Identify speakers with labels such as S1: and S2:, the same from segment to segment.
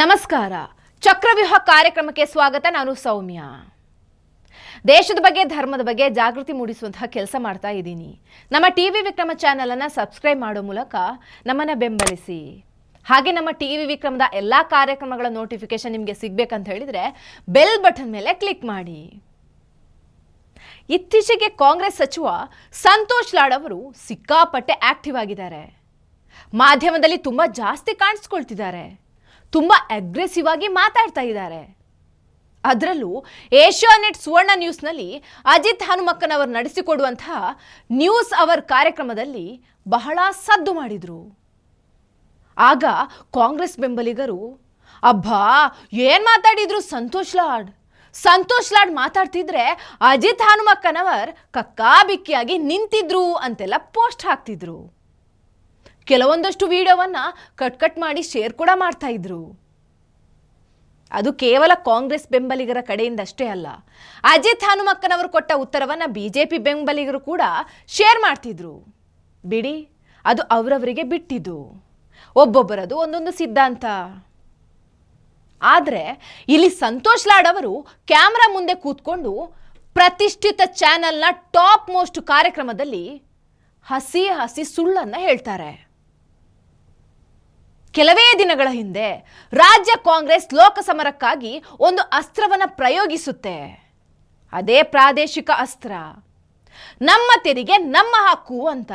S1: ನಮಸ್ಕಾರ. ಚಕ್ರವ್ಯೂಹ ಕಾರ್ಯಕ್ರಮಕ್ಕೆ ಸ್ವಾಗತ. ನಾನು ಸೌಮ್ಯ. ದೇಶದ ಬಗ್ಗೆ, ಧರ್ಮದ ಬಗ್ಗೆ ಜಾಗೃತಿ ಮೂಡಿಸುವಂತಹ ಕೆಲಸ ಮಾಡ್ತಾ ಇದ್ದೀನಿ. ನಮ್ಮ ಟಿ ವಿ ವಿಕ್ರಮ ಚಾನೆಲ್ ಅನ್ನ ಸಬ್ಸ್ಕ್ರೈಬ್ ಮಾಡೋ ಮೂಲಕ ನಮ್ಮನ್ನ ಬೆಂಬಲಿಸಿ. ಹಾಗೆ ನಮ್ಮ ಟಿ ವಿ ವಿಕ್ರಮದ ಎಲ್ಲ ಕಾರ್ಯಕ್ರಮಗಳ ನೋಟಿಫಿಕೇಶನ್ ನಿಮಗೆ ಸಿಗ್ಬೇಕಂತ ಹೇಳಿದ್ರೆ ಬೆಲ್ ಬಟನ್ ಮೇಲೆ ಕ್ಲಿಕ್ ಮಾಡಿ. ಇತ್ತೀಚೆಗೆ ಕಾಂಗ್ರೆಸ್ ಸಚಿವ ಸಂತೋಷ್ ಲಾಡ್ ಅವರು ಸಿಕ್ಕಾಪಟ್ಟೆ ಆಕ್ಟಿವ್ ಆಗಿದ್ದಾರೆ. ಮಾಧ್ಯಮದಲ್ಲಿ ತುಂಬ ಜಾಸ್ತಿ ಕಾಣಿಸ್ಕೊಳ್ತಿದ್ದಾರೆ. ತುಂಬ ಅಗ್ರೆಸಿವ್ ಆಗಿ ಮಾತಾಡ್ತಾ ಇದ್ದಾರೆ. ಅದರಲ್ಲೂ ಏಷ್ಯಾನೆಟ್ ಸುವರ್ಣ ನ್ಯೂಸ್ನಲ್ಲಿ ಅಜಿತ್ ಹನುಮಕ್ಕನವರು ನಡೆಸಿಕೊಡುವಂತಹ ನ್ಯೂಸ್ ಅವರ್ ಕಾರ್ಯಕ್ರಮದಲ್ಲಿ ಬಹಳ ಸದ್ದು ಮಾಡಿದರು. ಆಗ ಕಾಂಗ್ರೆಸ್ ಬೆಂಬಲಿಗರು, ಅಬ್ಬಾ, ಏನು ಮಾತಾಡಿದ್ರು ಸಂತೋಷ್ ಲಾಡ್? ಸಂತೋಷ್ ಲಾಡ್ ಮಾತಾಡ್ತಿದ್ರೆ ಅಜಿತ್ ಹನುಮಕ್ಕನವರ್ ಕಕ್ಕಾಬಿಕ್ಕಿಯಾಗಿ ನಿಂತಿದ್ರು ಅಂತೆಲ್ಲ ಪೋಸ್ಟ್ ಹಾಕ್ತಿದ್ರು. ಕೆಲವೊಂದಷ್ಟು ವಿಡಿಯೋವನ್ನು ಕಟ್ ಕಟ್ ಮಾಡಿ ಶೇರ್ ಕೂಡ ಮಾಡ್ತಾ ಇದ್ರು. ಅದು ಕೇವಲ ಕಾಂಗ್ರೆಸ್ ಬೆಂಬಲಿಗರ ಕಡೆಯಿಂದ ಅಷ್ಟೇ ಅಲ್ಲ, ಅಜಿತ್ ಹನುಮಕ್ಕನವರು ಕೊಟ್ಟ ಉತ್ತರವನ್ನು ಬಿ ಜೆ ಪಿ ಬೆಂಬಲಿಗರು ಕೂಡ ಶೇರ್ ಮಾಡ್ತಿದ್ರು. ಬಿಡಿ, ಅದು ಅವರವರಿಗೆ ಬಿಟ್ಟಿದ್ದು. ಒಬ್ಬೊಬ್ಬರದು ಒಂದೊಂದು ಸಿದ್ಧಾಂತ. ಆದರೆ ಇಲ್ಲಿ ಸಂತೋಷ್ ಲಾಡ್ ಅವರು ಕ್ಯಾಮ್ರಾ ಮುಂದೆ ಕೂತ್ಕೊಂಡು ಪ್ರತಿಷ್ಠಿತ ಚಾನೆಲ್ನ ಟಾಪ್ ಮೋಸ್ಟ್ ಕಾರ್ಯಕ್ರಮದಲ್ಲಿ ಹಸಿ ಹಸಿ ಸುಳ್ಳನ್ನು ಹೇಳ್ತಾರೆ. ಕೆಲವೇ ದಿನಗಳ ಹಿಂದೆ ರಾಜ್ಯ ಕಾಂಗ್ರೆಸ್ ಲೋಕಸಮರಕ್ಕಾಗಿ ಒಂದು ಅಸ್ತ್ರವನ್ನು ಪ್ರಯೋಗಿಸುತ್ತೆ. ಅದೇ ಪ್ರಾದೇಶಿಕ ಅಸ್ತ್ರ. ನಮ್ಮ ತೆರಿಗೆ ನಮ್ಮ ಹಕ್ಕು ಅಂತ.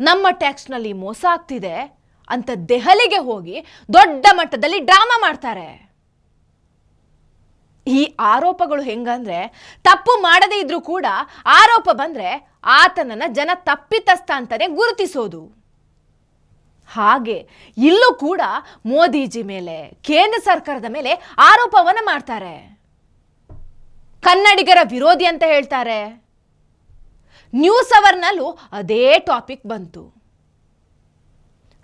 S1: ನಮ್ಮ ಟ್ಯಾಕ್ಸ್ನಲ್ಲಿ ಮೋಸ ಆಗ್ತಿದೆ ಅಂತ ದೆಹಲಿಗೆ ಹೋಗಿ ದೊಡ್ಡ ಮಟ್ಟದಲ್ಲಿ ಡ್ರಾಮಾ ಮಾಡ್ತಾರೆ. ಈ ಆರೋಪಗಳು ಹೆಂಗಂದ್ರೆ ತಪ್ಪು ಮಾಡದೇ ಇದ್ರೂ ಕೂಡ ಆರೋಪ ಬಂದ್ರೆ ಆತನನ್ನ ಜನ ತಪ್ಪಿತಸ್ಥ ಅಂತಾನೆ ಗುರುತಿಸೋದು. ಹಾಗೆ ಇಲ್ಲೂ ಕೂಡ ಮೋದಿಜಿ ಮೇಲೆ, ಕೇಂದ್ರ ಸರ್ಕಾರದ ಮೇಲೆ ಆರೋಪವನ್ನು ಮಾಡ್ತಾರೆ. ಕನ್ನಡಿಗರ ವಿರೋಧಿ ಅಂತ ಹೇಳ್ತಾರೆ. ನ್ಯೂಸ್ ಅವರ್ನಲ್ಲೂ ಅದೇ ಟಾಪಿಕ್ ಬಂತು.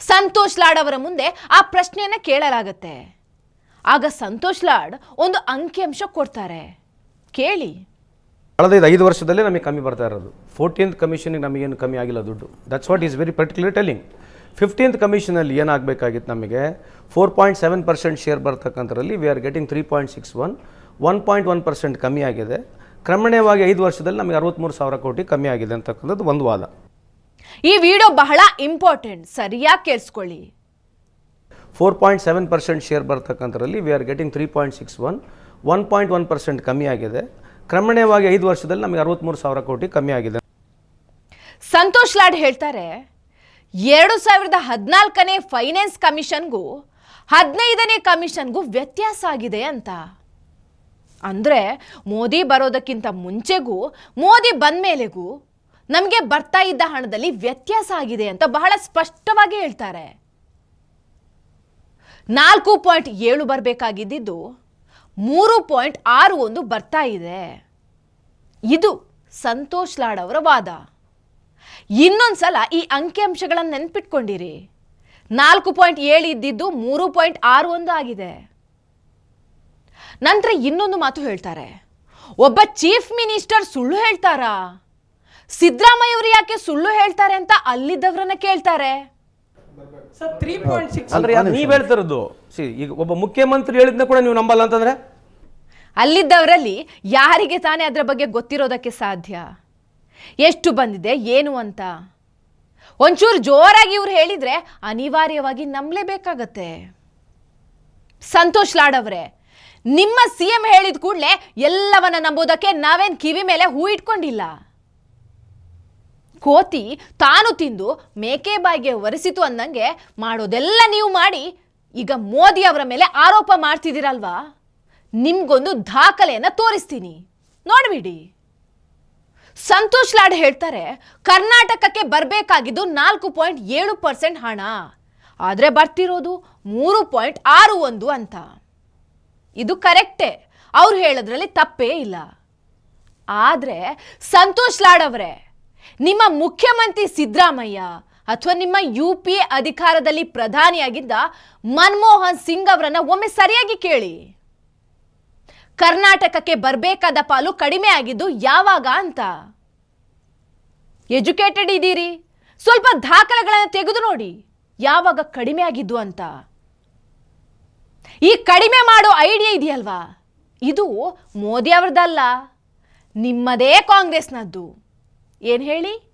S1: ಸಂತೋಷ್ ಲಾಡ್ ಅವರ ಮುಂದೆ ಆ ಪ್ರಶ್ನೆಯನ್ನು ಕೇಳಲಾಗತ್ತೆ. ಆಗ ಸಂತೋಷ್ ಲಾಡ್ ಒಂದು ಅಂಕಿಅಂಶ ಕೊಡ್ತಾರೆ. ಕೇಳಿ.
S2: ಕಳೆದ ಐದು ವರ್ಷದಲ್ಲೇ ನಮಗೆ ಕಮ್ಮಿ ಬರ್ತಾ ಇರೋದು. ಫೋರ್ಟೀನ್ತ್ ಕಮಿಷನ್ಗೆ ನಮಗೇನು ಕಮ್ಮಿ ಆಗಿಲ್ಲ ದುಡ್ಡು. That's what is very particular telling fifteenth ಕಮಿಷನಲ್ಲಿ ಏನಾಗಬೇಕಾಗಿತ್ತು ನಮಗೆ? Four point seven percent share ಬರ್ತಕ್ಕಂಥದ್ರಲ್ಲಿ we are getting three point six one one point one percent ಕಮ್ಮಿ ಆಗಿದೆ. ಕ್ರಮಣೀಯವಾಗಿ ಐದು ವರ್ಷದಲ್ಲಿ ನಮಗೆ ಅರವತ್ತ್ಮೂರು ಸಾವಿರ ಕೋಟಿ ಕಮ್ಮಿ ಆಗಿದೆ ಅಂತಕ್ಕಂಥದ್ದು ಒಂದು ವಾದ.
S1: ಈ ವಿಡಿಯೋ ಬಹಳ ಇಂಪಾರ್ಟೆಂಟ್ ಸರಿಯಾಗಿ ಕೇಳಿಸ್ಕೊಳ್ಳಿ.
S2: Four point seven percent share ಬರ್ತಕ್ಕಂಥದ್ರಲ್ಲಿ we are getting three point six one one point one percent ಕಮ್ಮಿ ಆಗಿದೆ. ಕ್ರಮಣೀಯವಾಗಿ ಐದು ವರ್ಷದಲ್ಲಿ ನಮಗೆ ಅರವತ್ತ್ಮೂರು ಸಾವಿರ ಕೋಟಿ ಕಮ್ಮಿ ಆಗಿದೆ.
S1: ಸಂತೋಷ್ ಲಾಡ್ ಹೇಳ್ತಾರೆ ಎರಡು ಸಾವಿರದ ಹದಿನಾಲ್ಕನೇ ಫೈನಾನ್ಸ್ ಕಮಿಷನ್ಗೂ ಹದಿನೈದನೇ ಕಮಿಷನ್ಗೂ ವ್ಯತ್ಯಾಸ ಆಗಿದೆ ಅಂತ. ಅಂದರೆ ಮೋದಿ ಬರೋದಕ್ಕಿಂತ ಮುಂಚೆಗೂ, ಮೋದಿ ಬಂದ ಮೇಲೆಗೂ ನಮಗೆ ಬರ್ತಾ ಇದ್ದ ಹಣದಲ್ಲಿ ವ್ಯತ್ಯಾಸ ಆಗಿದೆ ಅಂತ ಬಹಳ ಸ್ಪಷ್ಟವಾಗಿ ಹೇಳ್ತಾರೆ. ನಾಲ್ಕು ಪಾಯಿಂಟ್ ಏಳು ಬರಬೇಕಾಗಿದ್ದು ಮೂರು ಪಾಯಿಂಟ್ ಆರು ಒಂದು ಬರ್ತಾ ಇದೆ. ಇದು ಸಂತೋಷ್ ಲಾಡ್ ಅವರ ವಾದ. ಇನ್ನೊಂದ್ಸಲ ಈ ಅಂಕಿಅಂಶಗಳನ್ನು ನೆನ್ಪಿಟ್ಕೊಂಡಿರಿ. ನಾಲ್ಕು ಪಾಯಿಂಟ್ ಏಳು ಇದ್ದಿದ್ದು ಮೂರು ಪಾಯಿಂಟ್ ಆರು ಒಂದು ಆಗಿದೆ. ನಂತರ ಇನ್ನೊಂದು ಮಾತು ಹೇಳ್ತಾರೆ. ಒಬ್ಬ ಚೀಫ್ ಮಿನಿಸ್ಟರ್ ಸುಳ್ಳು ಹೇಳ್ತಾರಾ? ಸಿದ್ದರಾಮಯ್ಯವರು ಯಾಕೆ ಸುಳ್ಳು ಹೇಳ್ತಾರೆ ಅಂತ ಅಲ್ಲಿದ್ದವ್ರನ್ನ ಕೇಳ್ತಾರೆ.
S3: ಸರ್ ತ್ರೀ ಪಾಯಿಂಟ್ ಸಿಕ್ಸ್
S2: ಅಂದ್ರೆ ಯಾರು ನೀವು ಹೇಳ್ತಿರೋದು. ಸಿ ಈಗ ಒಬ್ಬ ಮುಖ್ಯಮಂತ್ರಿ ಹೇಳಿದ್ನ ಕೂಡ ನೀವು ನಂಬಲ್ಲ ಅಂತಂದ್ರೆ?
S1: ಅಲ್ಲಿದ್ದವರಲ್ಲಿ ಯಾರಿಗೆ ತಾನೇ ಅದರ ಬಗ್ಗೆ ಗೊತ್ತಿರೋದಕ್ಕೆ ಸಾಧ್ಯ? ಎಷ್ಟು ಬಂದಿದೆ, ಏನು ಅಂತ? ಒಂಚೂರು ಜೋರಾಗಿ ಇವ್ರು ಹೇಳಿದ್ರೆ ಅನಿವಾರ್ಯವಾಗಿ ನಂಬಲೇಬೇಕಾಗತ್ತೆ ಸಂತೋಷ್ ಲಾಡ್ ಅವರೇ, ನಿಮ್ಮ ಸಿ ಎಂ ಹೇಳಿದ ಕೂಡಲೇ ಎಲ್ಲವನ್ನ ನಂಬೋದಕ್ಕೆ ನಾವೇನ್ ಕಿವಿ ಮೇಲೆ ಹೂ ಇಟ್ಕೊಂಡಿಲ್ಲ? ಕೋತಿ ತಾನು ತಿಂದು ಮೇಕೆ ಬಾಯಿಗೆ ಒರೆಸಿತು ಅಂದಂಗೆ ಮಾಡೋದೆಲ್ಲ ನೀವು ಮಾಡಿ ಈಗ ಮೋದಿ ಅವರ ಮೇಲೆ ಆರೋಪ ಮಾಡ್ತಿದ್ದೀರಲ್ವಾ? ನಿಮ್ಗೊಂದು ದಾಖಲೆಯನ್ನು ತೋರಿಸ್ತೀನಿ. ನೋಡ್ಬಿಡಿ. ಸಂತೋಷ್ ಲಾಡ್ ಹೇಳ್ತಾರೆ, ಕರ್ನಾಟಕಕ್ಕೆ ಬರಬೇಕಾಗಿದ್ದು ನಾಲ್ಕು ಪಾಯಿಂಟ್ ಏಳು ಪರ್ಸೆಂಟ್ ಹಣ. ಆದರೆ ಬರ್ತಿರೋದು ಮೂರು ಪಾಯಿಂಟ್ ಆರು ಒಂದು ಅಂತ. ಇದು ಕರೆಕ್ಟೇ. ಅವ್ರು ಹೇಳೋದ್ರಲ್ಲಿ ತಪ್ಪೇ ಇಲ್ಲ. ಆದರೆ ಸಂತೋಷ್ ಲಾಡ್ ಅವರೇ, ನಿಮ್ಮ ಮುಖ್ಯಮಂತ್ರಿ ಸಿದ್ದರಾಮಯ್ಯ ಅಥವಾ ನಿಮ್ಮ ಯು ಪಿ ಎ ಅಧಿಕಾರದಲ್ಲಿ ಪ್ರಧಾನಿಯಾಗಿದ್ದ ಮನಮೋಹನ್ ಸಿಂಗ್ ಅವರನ್ನ ಒಮ್ಮೆ ಸರಿಯಾಗಿ ಕೇಳಿ. ಕರ್ನಾಟಕಕ್ಕೆ ಬರಬೇಕಾದ ಪಾಲು ಕಡಿಮೆ ಆಗಿದ್ದು ಯಾವಾಗ ಅಂತ? ಎಜುಕೇಟೆಡ್ ಇದ್ದೀರಿ ಸ್ವಲ್ಪ ದಾಖಲೆಗಳನ್ನು ತೆಗೆದು ನೋಡಿ. ಯಾವಾಗ ಕಡಿಮೆ ಆಗಿದ್ದು ಅಂತ? ಈ ಕಡಿಮೆ ಮಾಡೋ ಐಡಿಯಾ ಇದೆಯಲ್ವಾ? ಇದು ಮೋದಿ ಅವ್ರದ್ದಲ್ಲ. ನಿಮ್ಮದೇ ಕಾಂಗ್ರೆಸ್ನದ್ದು. ಏನು ಹೇಳಿ?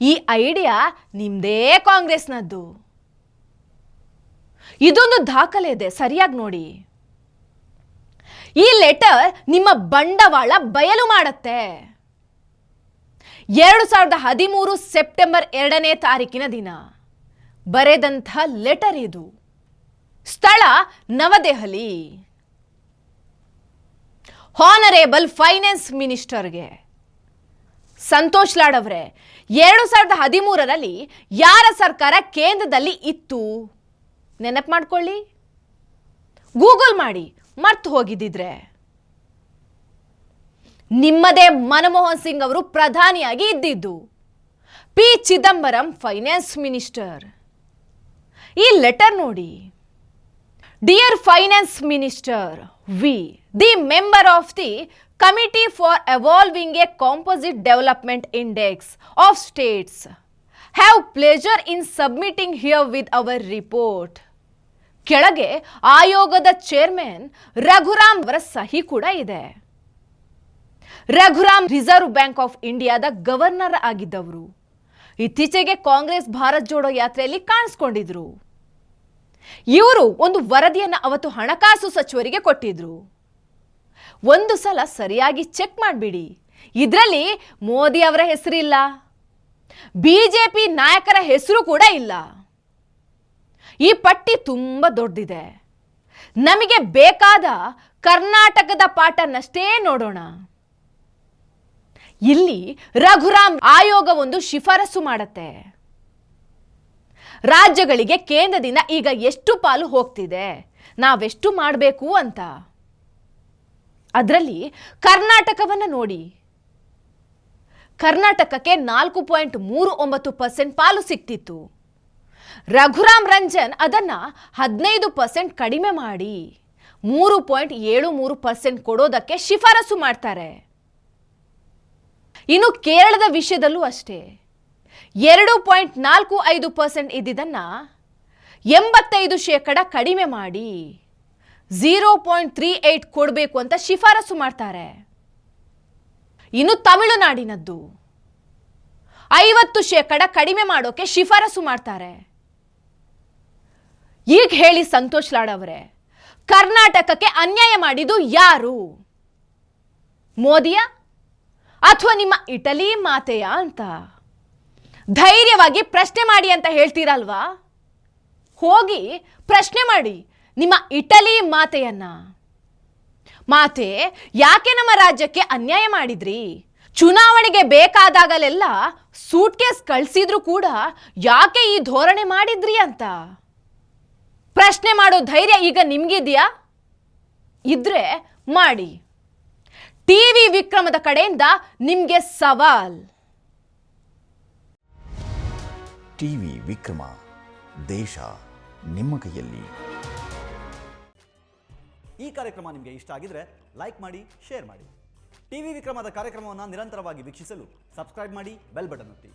S1: ಈ ಐಡಿಯಾ ನಿಮ್ಮದೇ ಕಾಂಗ್ರೆಸ್ನದ್ದು. ಇದೊಂದು ದಾಖಲೆ ಇದೆ. ಸರಿಯಾಗಿ ನೋಡಿ. ಈ ಲೆಟರ್ ನಿಮ್ಮ ಬಂಡವಾಳ ಬಯಲು ಮಾಡುತ್ತೆ. ಎರಡು ಸಾವಿರದ ಹದಿಮೂರು ಸೆಪ್ಟೆಂಬರ್ ಎರಡನೇ ತಾರೀಕಿನ ದಿನ. ಬರೆದಂಥ ಲೆಟರ್ ಇದು. ಸ್ಥಳ ನವದೆಹಲಿ. ಹಾನರೇಬಲ್ ಫೈನಾನ್ಸ್ ಮಿನಿಸ್ಟರ್ಗೆ ಸಂತೋಷ್ ಲಾಡ್ ಅವರೇ, ಎರಡು ಸಾವಿರದ ಹದಿಮೂರರಲ್ಲಿ ಯಾರ ಸರ್ಕಾರ ಕೇಂದ್ರದಲ್ಲಿ ಇತ್ತು? ನೆನಪು ಮಾಡ್ಕೊಳ್ಳಿ. ಗೂಗಲ್ ಮಾಡಿ. ಮರ್ತು ಹೋಗಿದ್ದಿದ್ರೆ? ನಿಮ್ಮದೇ ಮನಮೋಹನ್ ಸಿಂಗ್ ಅವರು ಪ್ರಧಾನಿಯಾಗಿ ಇದ್ದಿದ್ದು. ಪಿ. Chidambaram finance minister. ಈ ಲೆಟರ್ ನೋಡಿ. Dear finance minister, we. The member of the committee for evolving a composite development index of states. Have pleasure in submitting herewith our report. ಕೆಳಗೆ ಆಯೋಗದ ಚೇರ್ಮನ್ ರಘುರಾಮ್ ಅವರ ಸಹಿ ಕೂಡ ಇದೆ. ರಘುರಾಮ್ ರಿಸರ್ವ್ ಬ್ಯಾಂಕ್ ಆಫ್ ಇಂಡಿಯಾದ governor ಆಗಿದ್ದವರು. ಇತ್ತೀಚೆಗೆ ಕಾಂಗ್ರೆಸ್ ಭಾರತ್ ಜೋಡೋ ಯಾತ್ರೆಯಲ್ಲಿ ಕಾಣಿಸ್ಕೊಂಡಿದ್ರು. ಇವರು ಒಂದು ವರದಿಯನ್ನು ಅವತ್ತು ಹಣಕಾಸು ಸಚಿವರಿಗೆ ಕೊಟ್ಟಿದ್ರು. ಒಂದು ಸಲ ಸರಿಯಾಗಿ ಚೆಕ್ ಮಾಡಿಬಿಡಿ. ಇದರಲ್ಲಿ ಮೋದಿ ಅವರ ಹೆಸರಿಲ್ಲ. ಬಿಜೆಪಿ ನಾಯಕರ ಹೆಸರು ಕೂಡ ಇಲ್ಲ. ಈ ಪಟ್ಟಿ ತುಂಬ ದೊಡ್ಡದಿದೆ. ನಮಗೆ ಬೇಕಾದ ಕರ್ನಾಟಕದ ಪಾಠನಷ್ಟೇ ನೋಡೋಣ. ಇಲ್ಲಿ ರಘುರಾಮ್ ಆಯೋಗ ಒಂದು ಶಿಫಾರಸು ಮಾಡತ್ತೆ. ರಾಜ್ಯಗಳಿಗೆ ಕೇಂದ್ರದಿಂದ ಈಗ ಎಷ್ಟು ಪಾಲು ಹೋಗ್ತಿದೆ, ನಾವೆಷ್ಟು ಮಾಡಬೇಕು ಅಂತ. ಅದರಲ್ಲಿ ಕರ್ನಾಟಕವನ್ನು ನೋಡಿ. ಕರ್ನಾಟಕಕ್ಕೆ ನಾಲ್ಕು ಪಾಯಿಂಟ್ ಮೂರು ಒಂಬತ್ತು ಪರ್ಸೆಂಟ್ ಪಾಲು ಸಿಕ್ತಿತ್ತು. ರಘುರಾಮ್ ರಂಜನ್ ಅದನ್ನ ಹದಿನೈದು ಪರ್ಸೆಂಟ್ ಕಡಿಮೆ ಮಾಡಿ ಮೂರು ಪಾಯಿಂಟ್ ಏಳು ಮೂರು ಪರ್ಸೆಂಟ್ ಕೊಡೋದಕ್ಕೆ ಶಿಫಾರಸು ಮಾಡ್ತಾರೆ. ಇನ್ನು ಕೇರಳದ ವಿಷಯದಲ್ಲೂ ಅಷ್ಟೇ. ಎರಡು ಪಾಯಿಂಟ್ ನಾಲ್ಕು ಐದು ಪರ್ಸೆಂಟ್ ಇದ್ದಿದ್ದನ್ನು ಎಂಬತ್ತೈದು ಶೇಕಡ ಕಡಿಮೆ ಮಾಡಿ ಝೀರೋ ಪಾಯಿಂಟ್ ತ್ರೀ ಏಯ್ಟ್ ಕೊಡಬೇಕು ಅಂತ ಶಿಫಾರಸು ಮಾಡ್ತಾರೆ. ಇನ್ನು ತಮಿಳುನಾಡಿನದ್ದು ಐವತ್ತು ಶೇಕಡ ಕಡಿಮೆ ಮಾಡೋಕ್ಕೆ ಶಿಫಾರಸು ಮಾಡ್ತಾರೆ. ಈಗ ಹೇಳಿ ಸಂತೋಷ್ ಲಾಡ್ ಅವರೇ, ಕರ್ನಾಟಕಕ್ಕೆ ಅನ್ಯಾಯ ಮಾಡಿದ್ದು ಯಾರು? ಮೋದಿಯ ಅಥವಾ ನಿಮ್ಮ ಇಟಲಿ ಮಾತೆಯ ಅಂತ? ಧೈರ್ಯವಾಗಿ ಪ್ರಶ್ನೆ ಮಾಡಿ ಅಂತ ಹೇಳ್ತೀರಲ್ವಾ? ಹೋಗಿ ಪ್ರಶ್ನೆ ಮಾಡಿ ನಿಮ್ಮ ಇಟಲಿ ಮಾತೆಯನ್ನ. ಮಾತೆ, ಯಾಕೆ ನಮ್ಮ ರಾಜ್ಯಕ್ಕೆ ಅನ್ಯಾಯ ಮಾಡಿದ್ರಿ? ಚುನಾವಣೆಗೆ ಬೇಕಾದಾಗಲೆಲ್ಲ ಸೂಟ್ಕೇಸ್ ಕಳಿಸಿದ್ರು ಕೂಡ ಯಾಕೆ ಈ ಧೋರಣೆ ಮಾಡಿದ್ರಿ ಅಂತ? ಪ್ರಶ್ನೆ ಮಾಡೋ ಧೈರ್ಯ ಈಗ ನಿಮಗಿದೆಯಾ? ಇದ್ರೆ ಮಾಡಿ. ಟಿವಿ ವಿಕ್ರಮದ ಕಡೆಯಿಂದ ನಿಮಗೆ ಸವಾಲ್.
S4: ಟಿವಿ ವಿಕ್ರಮ ದೇಶ ನಿಮ್ಮ ಕೈಯಲ್ಲಿ.
S5: ಈ ಕಾರ್ಯಕ್ರಮ ನಿಮಗೆ ಇಷ್ಟ ಆಗಿದ್ರೆ ಲೈಕ್ ಮಾಡಿ ಶೇರ್ ಮಾಡಿ. ಟಿವಿ ವಿಕ್ರಮದ ಕಾರ್ಯಕ್ರಮವನ್ನು ನಿರಂತರವಾಗಿ ವೀಕ್ಷಿಸಲು ಸಬ್ಸ್ಕ್ರೈಬ್ ಮಾಡಿ ಬೆಲ್ ಬಟನ್ ಒತ್ತಿ.